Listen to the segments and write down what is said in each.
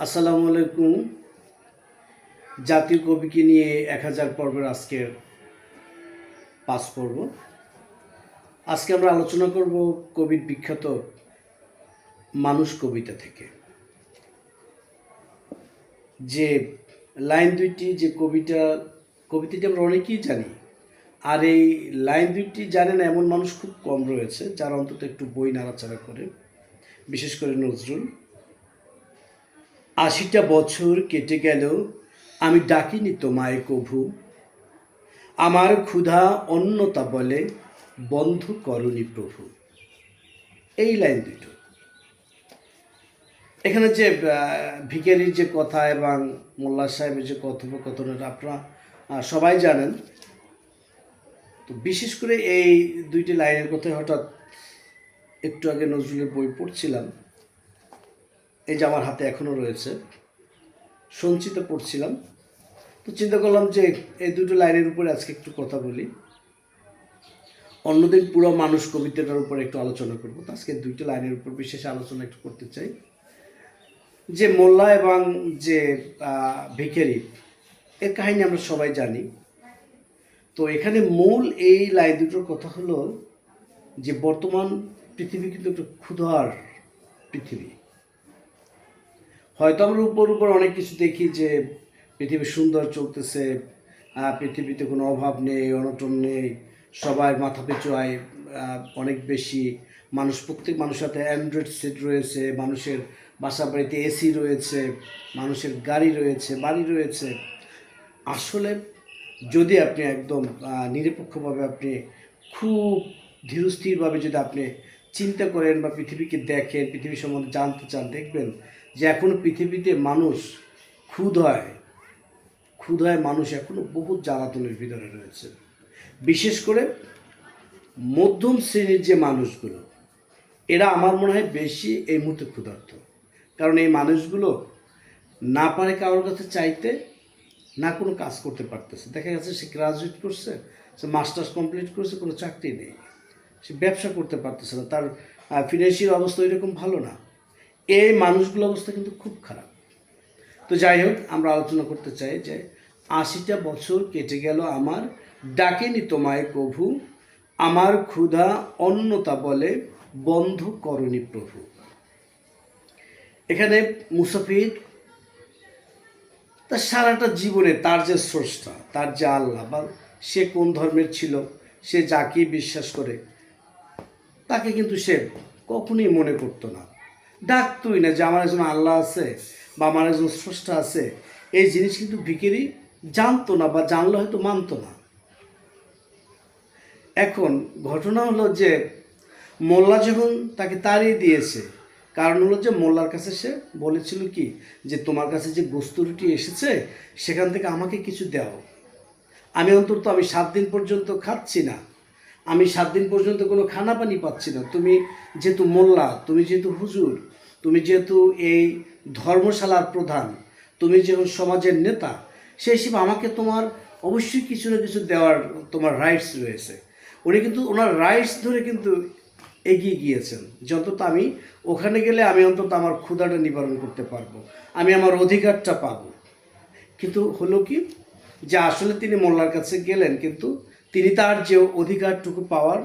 আসসালামু আলাইকুম। জাতীয় কবিকে নিয়ে এক হাজার পর্বের আজকের পাঁচ পর্ব। আজকে আমরা আলোচনা করব কবির বিখ্যাত মানুষ কবিতা থেকে। যে লাইন দুইটি, যে কবিতা, কবিতাটি আমরা অনেকেই জানি, আর এই লাইন দুইটি জানে না এমন মানুষ খুব কম রয়েছে, যারা অন্তত একটু বই নাড়াচাড়া করে, বিশেষ করে নজরুল। আশিটা বছর কেটে গেল আমি ডাকিনি তোমায় কভু। আমার ক্ষুধা অন্যতা বলে বন্ধ করনি প্রভু। এই লাইন দুটো। এখানে যে আহ, ভিখারির যে কথা এবং মোল্লা সাহেবের যে কথোপকথনের আপনারা সবাই জানেন। তো বিশেষ করে এই দুইটি লাইনের কথাই হঠাৎ একটু আগে নজরুলের বই পড়ছিলাম। এই যে আমার হাতে এখনও রয়েছে। সঞ্চিত পড়ছিলাম। তো চিন্তা করলাম যে এই দুটো লাইনের উপরে আজকে একটু কথা বলি। অন্যদিন পুরো মানুষ কবিতাটার উপরে একটু আলোচনা করব। তো আজকে দুইটা লাইনের উপর বিশেষ আলোচনা একটু করতে চাই। যে মোল্লা এবং যে ভিখারি, এর কাহিনী আমরা সবাই জানি। তো এখানে মূল এই লাইন দুটোর কথা হলো যে বর্তমান পৃথিবী কিন্তু একটু ক্ষুধার পৃথিবী। হয়তো আমরা উপর উপর অনেক কিছু দেখি যে পৃথিবী সুন্দর চলতেছে পৃথিবীতে কোনো অভাব নেই, অনটন নেই, সবাই মাথা পিছু আয় অনেক বেশি মানুষ, প্রত্যেক মানুষের হাতে অ্যান্ড্রয়েড সেট রয়েছে, মানুষের বাসা বাড়িতে এসি রয়েছে, মানুষের গাড়ি রয়েছে, বাড়ি রয়েছে। আসলে যদি আপনি একদম নিরপেক্ষভাবে আপনি খুব ধীরস্থিরভাবে যদি আপনি চিন্তা করেন বা পৃথিবীকে দেখেন, পৃথিবী সম্বন্ধে জানতে চান, দেখবেন যে এখনও পৃথিবীতে মানুষ ক্ষুধায় ক্ষুধায় মানুষ এখনও বহুত জ্বালাতনের ভিতরে রয়েছে। বিশেষ করে মধ্যম শ্রেণির যে মানুষগুলো, এরা আমার মনে হয় বেশি এই মুহূর্তে ক্ষুধার্ত। কারণ এই মানুষগুলো না পারে কারোর কাছে চাইতে, না কোনো কাজ করতে পারতেছে। দেখা গেছে সে গ্রাজুয়েট করছে, সে মাস্টার্স কমপ্লিট করছে, কোনো চাকরি নেই। সে ব্যবসা করতে পারতেছে না, তার ফিনান্সিয়াল অবস্থা এরকম ভালো না। এই মানুষগুলোর অবস্থা কিন্তু খুব খারাপ। তো যাই হোক, আমরা আলোচনা করতে চাই যে আশিটা বছর কেটে গেল আমার, ডাকেনি তোমায় প্রভু, আমার ক্ষুধা অন্যতা বলে বন্ধ করনি প্রভু। এখানে মুসাফির তার সারাটা জীবনে তার যে স্রষ্টা, তার যে আল্লাহ, বা সে কোন ধর্মের ছিল, সে যাকে বিশ্বাস করে, তাকে কিন্তু সে কখনোই মনে করতো না। ডাকতোই না যে আমার একজন আল্লাহ আছে বা আমার একজন স্রষ্টা আছে। এই জিনিস কিন্তু ভিকেরি জানতো না বা জানলে হয়তো মানতো না। এখন ঘটনা হলো যে মোল্লা যখন তাকে তাড়িয়ে দিয়েছে, কারণ হলো যে মোল্লার কাছে সে বলেছিল কি যে তোমার কাছে যে গোস্ত রুটি এসেছে, সেখান থেকে আমাকে কিছু দাও। আমি অন্তত আমি সাত দিন পর্যন্ত খাচ্ছি না। আমি সাত দিন পর্যন্ত কোনো খানা পানি পাচ্ছি না। তুমি যেহেতু মোল্লা, তুমি যেহেতু হুজুর, তুমি যেহেতু এই ধর্মশালার প্রধান, তুমি যেহেতু সমাজের নেতা, সেই হিসেবে আমাকে তোমার অবশ্যই কিছু না কিছু দেওয়ার তোমার রাইটস রয়েছে। উনি কিন্তু ওনার রাইটস ধরে কিন্তু এগিয়ে গিয়েছেন। যে অন্তত আমি ওখানে গেলে আমি অন্তত আমার ক্ষুধাটা নিবারণ করতে পারব। আমি আমার অধিকারটা পাবো। কিন্তু হলো কি? যে আসলে তিনি মোল্লার কাছে গেলেন কিন্তু তিনি তার যে অধিকারটুকু পাওয়ার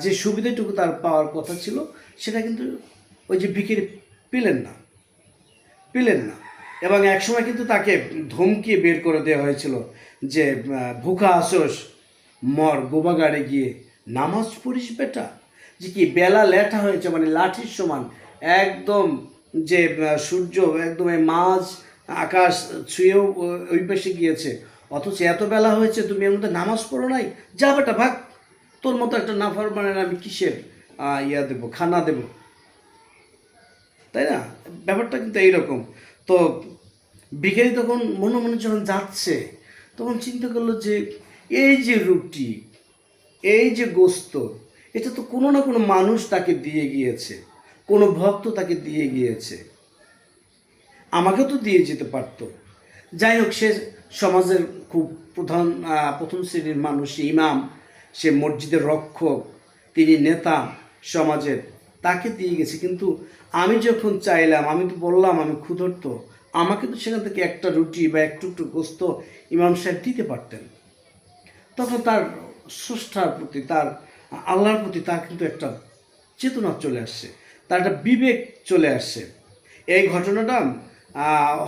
যে সুবিধাটুকু তার পাওয়ার কথা ছিল, সেটা কিন্তু ওই যে ভিখিরি পেলেন না। পেলেন না। এবং একসময় কিন্তু তাকে ধমকিয়ে বের করে দেওয়া হয়েছিল যে ভুখা আসোস, মর, গোবাগাড়ে গিয়ে। নামাজ পড়িস বেটা? যে কি বেলা লেঠা হয়েছে মানে লাঠির সমান। একদম যে সূর্য, একদম মাঝ আকাশ ছুঁয়েও ওই পাশে গিয়েছে। অথচ এত বেলা হয়েছে, তুমি এর মধ্যে নামাজ পড়ো নাই? যা বেটা, ভাগ। তোর মতো একটা নাফার মানে আমি কিসের ইয়া দেবো, খানা দেবো। তাই না? ব্যাপারটা কিন্তু এইরকম। তো ভিখারি তখন মনে মনে যখন যাচ্ছে, তখন চিন্তা করল যে, এই যে রুটি, এই যে গোস্ত, এটা তো কোনো না কোনো মানুষ তাকে দিয়ে গিয়েছে, কোনো ভক্ত তাকে দিয়ে গিয়েছে। আমাকে তো দিয়ে যেতে পারতো। যাই হোক, সে সমাজের খুব প্রধান প্রথম শ্রেণির মানুষ ইমাম, সে মসজিদের রক্ষক, তিনি নেতা সমাজের, তাকে দিয়ে গেছে। কিন্তু আমি যখন চাইলাম, আমি তো বললাম, আমি ক্ষুধার্ত, আমাকে তো সেখান থেকে একটা রুটি বা একটু একটু গোস্ত ইমাম সাহেব দিতে পারতেন। তখন তার স্রষ্টার প্রতি, তার আল্লাহর প্রতি তার কিন্তু একটা চেতনা চলে আসছে, তার একটা বিবেক চলে আসছে। এই ঘটনাটা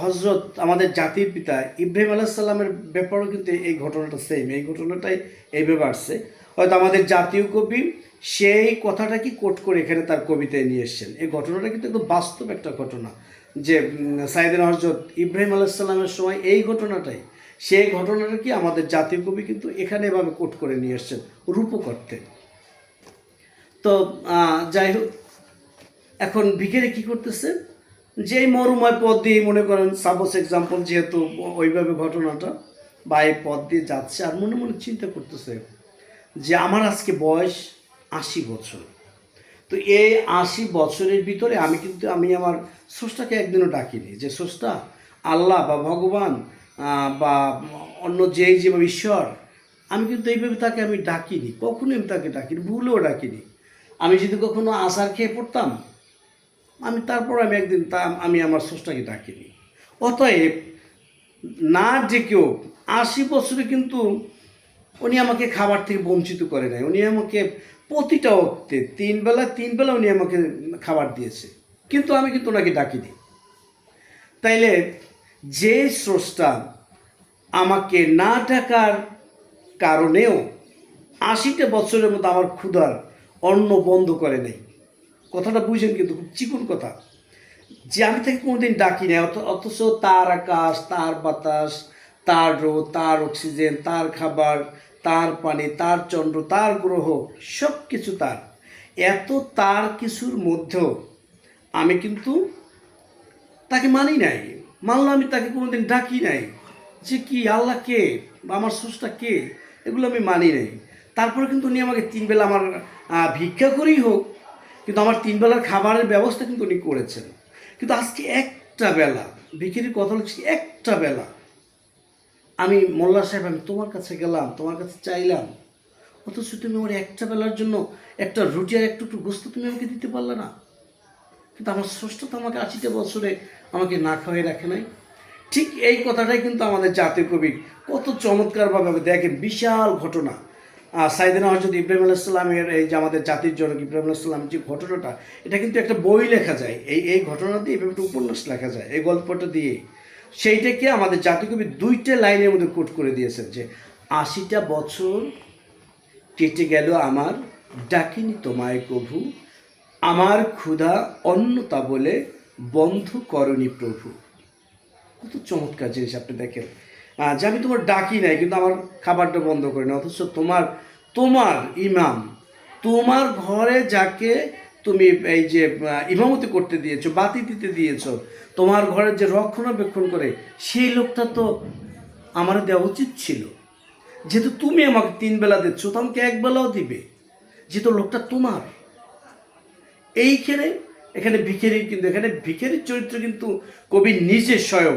হজরত আমাদের জাতির পিতা ইব্রাহিম আলাহিসাল্লামের ব্যাপারেও কিন্তু এই ঘটনাটা সেম এই ঘটনাটাই এইভাবে আসছে। হয়তো আমাদের জাতীয় কবি সেই কথাটা কি কোট করে এখানে তার কবিতায় নিয়ে এসছেন? এই ঘটনাটা কিন্তু একদম বাস্তব একটা ঘটনা যে সাইদিন হজরত ইব্রাহিম আলাইসাল্লামের সময় এই ঘটনাটাই, সেই ঘটনাটা কি আমাদের জাতীয় কবি কিন্তু এখানে এভাবে কোট করে নিয়ে এসছেন রূপকর্তে তো যাই হোক, এখন ভিখারি কি করতেছে? যে মরুময় পথ দিয়ে মনে করেন সাপোজ এক্সাম্পল যেহেতু ওইভাবে ঘটনাটা বা এই পথ দিয়ে যাচ্ছে, আর মনে মনে চিন্তা করতেছে যে আমার আজকে বয়স আশি বছর। তো এই আশি বছরের ভিতরে আমি কিন্তু, আমি আমার স্রষ্টাকে একদিনও ডাকিনি যে, স্রষ্টা, আল্লাহ বা ভগবান বা অন্য যেই যে ঈশ্বর, আমি কিন্তু এইভাবে তাকে আমি ডাকিনি, কখনোই আমি তাকে ডাকিনি, ভুলেও ডাকিনি। আমি যদি কখনো আশার খেয়ে পড়তাম আমি তারপর আমি একদিন তা আমি আমার স্রষ্টাকে ডাকিনি। অতএব না যে কেউ আশি বছরে কিন্তু উনি আমাকে খাবার থেকে বঞ্চিত করে নাই। উনি আমাকে প্রতিটা অক্তে তিন বেলা তিন বেলা উনি আমাকে খাবার দিয়েছে। কিন্তু আমি কিন্তু ওনাকে ডাকিনি। তাইলে যে স্রষ্টা আমাকে না ডাকার কারণেও আশিটা বছরের মতো আমার ক্ষুধার অন্ন বন্ধ করে নেই। কথাটা বুঝেন কিন্তু খুব চিকুন কথা। যে আমি তাকে কোনোদিন ডাকি না অথ- অথচ তার আকাশ, তার বাতাস, তার রোদ, তার অক্সিজেন, তার খাবার, তার পানি, তার চন্দ্র, তার গ্রহ সব কিছু তার। এত তার কিছুর মধ্যেও আমি কিন্তু তাকে মানি নাই। মানলো আমি তাকে কোনোদিন ডাকি নাই। যে কি আল্লাহ কে বা আমার স্রষ্টা কে? এগুলো আমি মানি নাই। তারপরে কিন্তু উনি আমাকে তিন বেলা আমার ভিক্ষা করেই হোক কিন্তু আমার তিন বেলার খাবারের ব্যবস্থা কিন্তু উনি করেছেন। কিন্তু আজকে একটা বেলা ভিখিরির কথা হচ্ছে একটা বেলা। আমি মোল্লা সাহেব, আমি তোমার কাছে গেলাম, তোমার কাছে চাইলাম। অথচ তুমি আমার একটা বেলার জন্য একটা রুটি আর একটু একটু গোস্ত তুমি আমাকে দিতে পারলে না। কিন্তু আমার ষষ্ঠ তো আমাকে আশিটা বছরে আমাকে না খাওয়াই রাখে নাই। ঠিক এই কথাটাই কিন্তু আমাদের জাতীয় কবি কত চমৎকারভাবে দেখেন, বিশাল ঘটনা। সাইদিনা হজরত ইব্রাহিম আলাইসাল্লামের এই যে আমাদের জাতির জনক ইব্রাহিম আলাইসাল্লামের যে ঘটনাটা, এটা কিন্তু একটা বই লেখা যায়। এই এই ঘটনা দিয়ে একটা উপন্যাস লেখা যায় এই গল্পটা দিয়ে। সেইটাকে আমাদের জাতীয় কবি দুইটা লাইনের মধ্যে কোট করে দিয়েছেন যে, আশিটা বছর কেটে গেল আমার, ডাকিনি তোমায় প্রভু, আমার ক্ষুধা অন্নতা বলে বন্ধ করনি প্রভু। কত চমৎকার জিনিস আপনি দেখেন। যে আমি তোমার ডাকি নাই, কিন্তু আমার খাবারটা বন্ধ করি না অথচ তোমার তোমার ইমাম, তোমার ঘরে যাকে তুমি এই যে ইমামতি করতে দিয়েছ, বাতি দিতে দিয়েছ, তোমার ঘরের যে রক্ষণাবেক্ষণ করে, সেই লোকটা তো আমার দেওয়া উচিত ছিল। যেহেতু তুমি আমাকে তিন বেলা দিচ্ছ, তো আমাকে এক বেলাও দিবে। যেহেতু লোকটা তোমার। এইখানে, এখানে ভিখারির কিন্তু, এখানে ভিখারির চরিত্র কিন্তু কবি নিজে স্বয়ং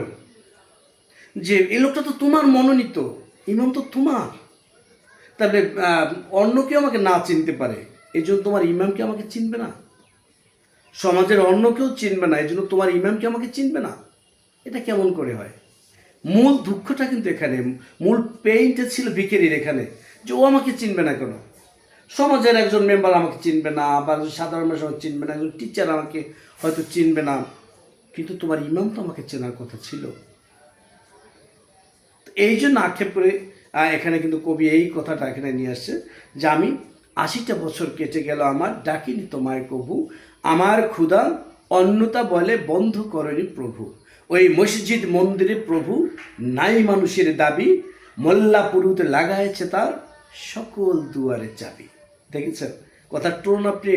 যে এই লোকটা তো তোমার মনোনীত ইমাম তো তোমার। তাহলে অন্য কেউ আমাকে না চিনতে পারে এই জন্য তোমার ইমামকে আমাকে চিনবে না? সমাজের অন্য কেউ চিনবে না এই জন্য তোমার ইমামকে আমাকে চিনবে না? এটা কেমন করে হয়? মূল দুঃখটা কিন্তু এখানে, মূল পেইনটা ছিল ভিকেরির এখানে, যে ও আমাকে চিনবে না কেন? সমাজের একজন মেম্বার আমাকে চিনবে না, বা একজন সাধারণ মানুষ আমাকে চিনবে না, একজন টিচার আমাকে হয়তো চিনবে না। কিন্তু তোমার ইমাম তো আমাকে চেনার কথা ছিল। এই জন্য আক্ষেপ করে এখানে কিন্তু কবি এই কথাটা এখানে নিয়ে আসছে যে আমি আশিটা বছর কেটে গেল আমার, ডাকিনি তোমায় প্রভু আমার ক্ষুধা অন্যতা বলে বন্ধ করেনি প্রভু। ওই মসজিদ মন্দিরে প্রভু নাই মানুষের দাবি, মোল্লা পুরুতে লাগাইছে তার সকল দুয়ারে চাবি। দেখেছেন? কথার টোন আপনি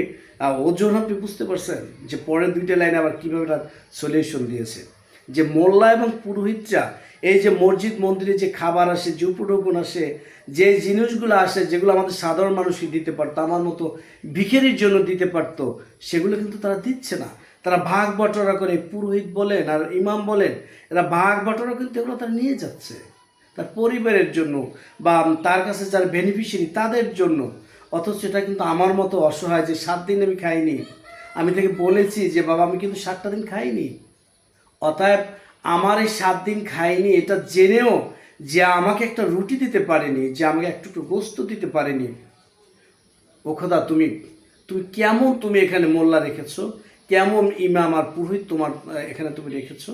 ওজন আপনি বুঝতে পারছেন যে পরের দুইটা লাইন আবার কীভাবে তার সলিউশন দিয়েছে। যে মোল্লা এবং পুরোহিতরা, এই যে মসজিদ মন্দিরে যে খাবার আসে, যে উপঢৌকন আসে, যে জিনিসগুলো আসে, যেগুলো আমাদের সাধারণ মানুষই দিতে পারতো, আমার মতো ভিখারির জন্য দিতে পারতো, সেগুলো কিন্তু তারা দিচ্ছে না। তারা ভাগ বটরা করে, পুরোহিত বলেন আর ইমাম বলেন, এরা ভাগ বটরা কিন্তু এগুলো তারা নিয়ে যাচ্ছে। তার পরিবারের জন্য বা তার কাছে যারা বেনিফিশিয়ারি তাদের জন্য। অথচ এটা কিন্তু আমার মতো অসহায় যে সাত দিন আমি খাইনি, আমি তাকে বলেছি যে, বাবা, আমি কিন্তু সাতটা দিন খাইনি। অতএব আমার এই সাত দিন খাইনি, এটা জেনেও যে আমাকে একটা রুটি দিতে পারেনি, যে আমাকে একটু গোস্ত দিতে পারেনি। ও খোদা, তুমি তুমি কেমন তুমি এখানে মোল্লা রেখেছো? কেমন ইমাম আর পুরোহিত তোমার এখানে তুমি রেখেছো?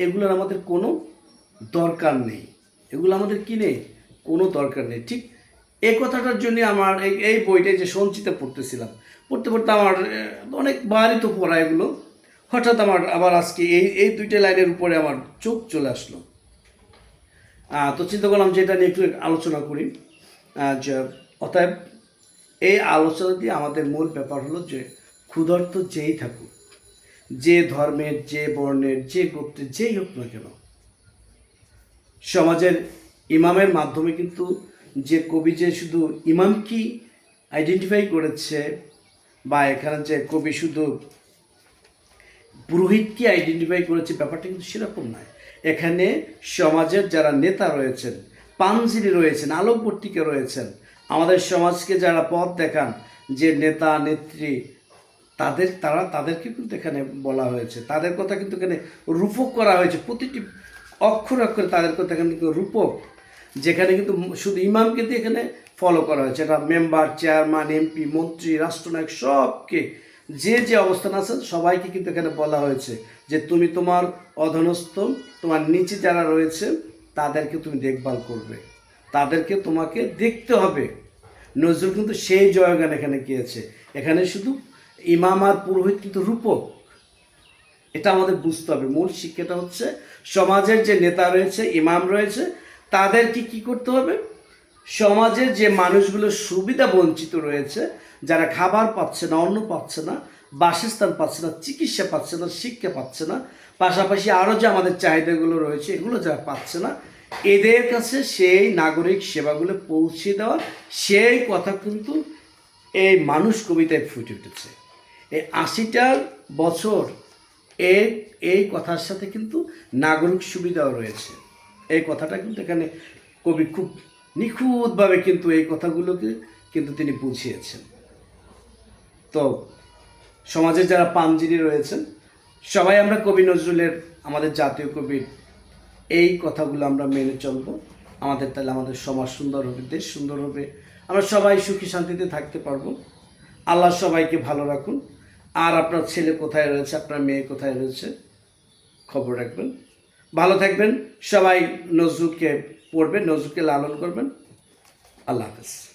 এগুলোর আমাদের কোনো দরকার নেই। এগুলো আমাদের কি নেই? কোনো দরকার নেই। ঠিক এই কথাটার জন্য আমার এই বইটাই যে সঞ্চিতা পড়তেছিলাম, পড়তে পড়তে আমার অনেকবারই তো পড়া এগুলো। হঠাৎ আমার আবার আজকে এই এই দুইটা লাইনের উপরে আমার চোখ চলে আসলো। তো চিন্তা করলাম যে এটা নিয়ে একটু আলোচনা করি। যে অতএব এই আলোচনা দিয়ে আমাদের মূল ব্যাপার হলো যে ক্ষুধার্ত যেই থাকুক, যে ধর্মের, যে বর্ণের, যে গোত্রের, যেই হোক না কেন, সমাজের ইমামের মাধ্যমে কিন্তু যে কবি যে শুধু ইমাম কি আইডেন্টিফাই করেছে বা এখানে যে কবি শুধু পুরোহিতকে আইডেন্টিফাই করেছে, ব্যাপারটা কিন্তু সেরকম নয়। এখানে সমাজের যারা নেতা রয়েছেন, পানজিরি রয়েছেন, আলোকবর্তিকে রয়েছেন, আমাদের সমাজকে যারা পথ দেখান, যে নেতা, নেত্রী, তাদের, তারা, তাদেরকে কিন্তু এখানে বলা হয়েছে। তাদের কথা কিন্তু এখানে রূপক করা হয়েছে। প্রতিটি অক্ষর, অক্ষরে তাদের কথা এখানে কিন্তু রূপক, যেখানে কিন্তু শুধু ইমামকে দিয়ে এখানে ফলো করা হয়েছে। এটা মেম্বার চেয়ারম্যান এমপি মন্ত্রী, রাষ্ট্রনায়ক, সবকে যে যে অবস্থান আছেন, সবাইকে কিন্তু এখানে বলা হয়েছে যে তুমি তোমার অধনস্থ, তোমার নিচে যারা রয়েছে, তাদেরকে তুমি দেখভাল করবে। তাদেরকে তোমাকে দেখতে হবে। নজরুল কিন্তু সেই জয়গান এখানে গিয়েছে। এখানে শুধু ইমাম আর পুরোহিত কিন্তু রূপক। এটা আমাদের বুঝতে হবে। মূল শিক্ষাটা হচ্ছে, সমাজের যে নেতা রয়েছে, ইমাম রয়েছে, তাদেরকে কি করতে হবে? সমাজের যে মানুষগুলো সুবিধা বঞ্চিত রয়েছে যারা খাবার পাচ্ছে না, অন্ন পাচ্ছে না, বাসস্থান পাচ্ছে না, চিকিৎসা পাচ্ছে না, শিক্ষা পাচ্ছে না, পাশাপাশি আরও যে আমাদের চাহিদাগুলো রয়েছে, এগুলো যারা পাচ্ছে না, এদের কাছে সেই নাগরিক সেবাগুলো পৌঁছে দেওয়ার সেই কথা কিন্তু এই মানুষ কবিতায় ফুটে উঠেছে। এই আশিটার বছর এই এই কথার সাথে কিন্তু নাগরিক সুবিধাও রয়েছে। এই কথাটা কিন্তু এখানে কবি খুব নিখুঁতভাবে কিন্তু এই কথাগুলোকে কিন্তু তিনি বুঝিয়েছেন। তো সমাজের যারা পাঞ্জিরি রয়েছেন, সবাই আমরা কবি নজরুলের, আমাদের জাতীয় কবির এই কথাগুলো আমরা মেনে চলবো। আমাদের তাহলে আমাদের সমাজ সুন্দর হবে, দেশ সুন্দর হবে। আমরা সবাই সুখী শান্তিতে থাকতে পারব। আল্লাহ সবাইকে ভালো রাখুন। আর আপনার ছেলে কোথায় রয়েছে, আপনার মেয়ে কোথায় রয়েছে, খবর রাখবেন। ভালো থাকবেন। সবাই নজরুলকে পড়বেন, নজরুলকে লালন করবেন। আল্লাহ হাফেজ।